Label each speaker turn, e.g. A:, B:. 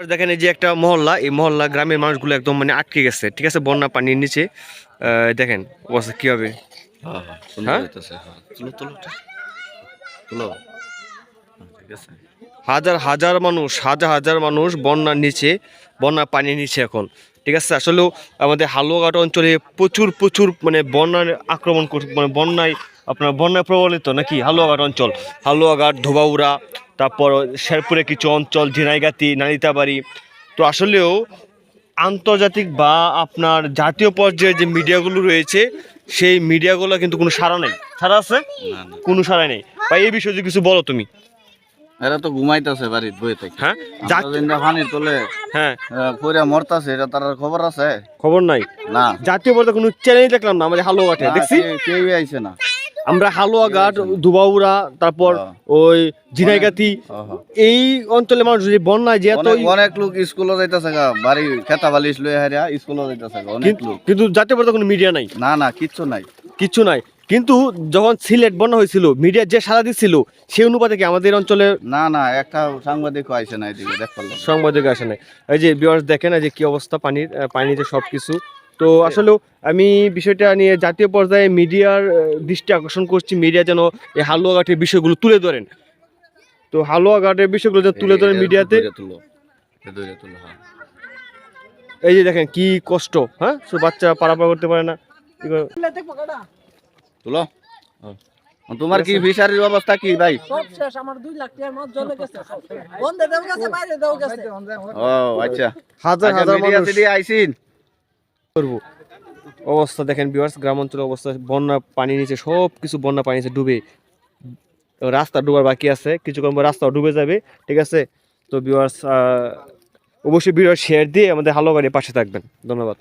A: দেখেন এই যে একটা মহল্লা এই মহল্লা গ্রামের মানুষগুলো একদম মানে আটকে গেছে। ঠিক আছে? বন্যা পানির নিচে। দেখেন অবস্থা কি হবে? হাজার হাজার মানুষ হাজার হাজার মানুষ বন্যার নিচে বন্যা পানির নিচে এখন। ঠিক আছে? আসলেও আমাদের হালুয়াঘাট অঞ্চলে প্রচুর প্রচুর মানে বন্যার আক্রমণ করছে মানে বন্যায় আপনার বন্যায় প্রবলিত নাকি হালুয়াঘাট অঞ্চল? হালুয়াঘাট ধোবাউড়া তারপর শেরপুরে কিছু অঞ্চল ঝিনাইগাতি নালিতাবাড়ি। তো আসলেও আন্তর্জাতিক বা আপনার জাতীয় পর্যায়ে যে মিডিয়াগুলো রয়েছে সেই মিডিয়াগুলো কিন্তু কোনো সাড়া নেই। সাড়া আছে? কোনো সাড়া নেই। বা এই বিষয়ে কিছু বলো তুমি।
B: এরা তো ঘুমাইতেছে বাড়ির বইয়ে থেকে।
A: হ্যাঁ?
B: পানির তোলে
A: হ্যাঁ।
B: পরে মরতাছে এটা তার খবর আছে?
A: খবর নাই?
B: না।
A: জাতীয় পর্যায়ে কোনো চ্যানেল দেখলাম না আমাদের হালুয়াঘাটে দেখছি?
B: কে- কেউই আইছে না।
A: আমরা হালুয়াঘাট দুবাউরা তারপর
B: হ্যাঁ।
A: ওই ঝিনাইগাতি
B: হ্যাঁ, হ্যাঁ।
A: এই অঞ্চলের মানুষ যদি বন্যায় যে এত
B: অনেক লোক স্কুলে যাইতেছে বাড়ি খেতা বালিশ লয়ে হারিয়া স্কুলে যাইতেছে অনেক
A: কিন্তু-
B: লোক।
A: কিন্তু জাতীয় পর্যায়ে কোনো মিডিয়া নাই?
B: না না কিচ্ছু নাই।
A: কিচ্ছু নাই। কিন্তু যখন সিলেট বন্যা হয়েছিল মিডিয়া যে সারা দিচ্ছিল সেই অনুপাতে কি আমাদের অঞ্চলে
B: না না একটা সাংবাদিক আইছে না এদিকে দেখ
A: সাংবাদিক আসে নাই। এই যে বিয়ার্স দেখেন এই যে কি অবস্থা পানির পানিতে সব কিছু তো আসলেও আমি বিষয়টা নিয়ে জাতীয় পর্যায়ে মিডিয়ার দৃষ্টি আকর্ষণ করছি মিডিয়া যেন এই হালুয়াঘাটের বিষয়গুলো তুলে ধরেন। তো হালুয়াঘাটের বিষয়গুলো যেন তুলে ধরেন মিডিয়াতে।
B: হ্যাঁ।
A: এই যে দেখেন কি কষ্ট হ্যাঁ? সব বাচ্চা পারাপার করতে পারে না। কি
B: তুলো তোমার কি ফিশারির অবস্থা কি ভাই?
C: সব শেষ আমার দুই লাখ টাকার মাছ জলে গেছে। বন্ধে দেও গেছে বাইরে দেও গেছে।
B: ও আচ্ছা।
A: হাজার
B: আচ্ছা
A: হাজার মানুষ।
B: আইছিন
A: করব। অবস্থা দেখেন বিভার্স গ্রাম অঞ্চলের অবস্থা, বন্যা, পানি নিচে সব কিছু বন্যা, পানি নিচে ডুবে। রাস্তা ডুবার বাকি আছে, কিছুক্ষণ পর রাস্তাও ডুবে যাবে, ঠিক আছে? তো বিভার্স অবশ্যই ভিডিও শেয়ার দিয়ে আমাদের হালো গাড়ির পাশে থাকবেন। ধন্যবাদ।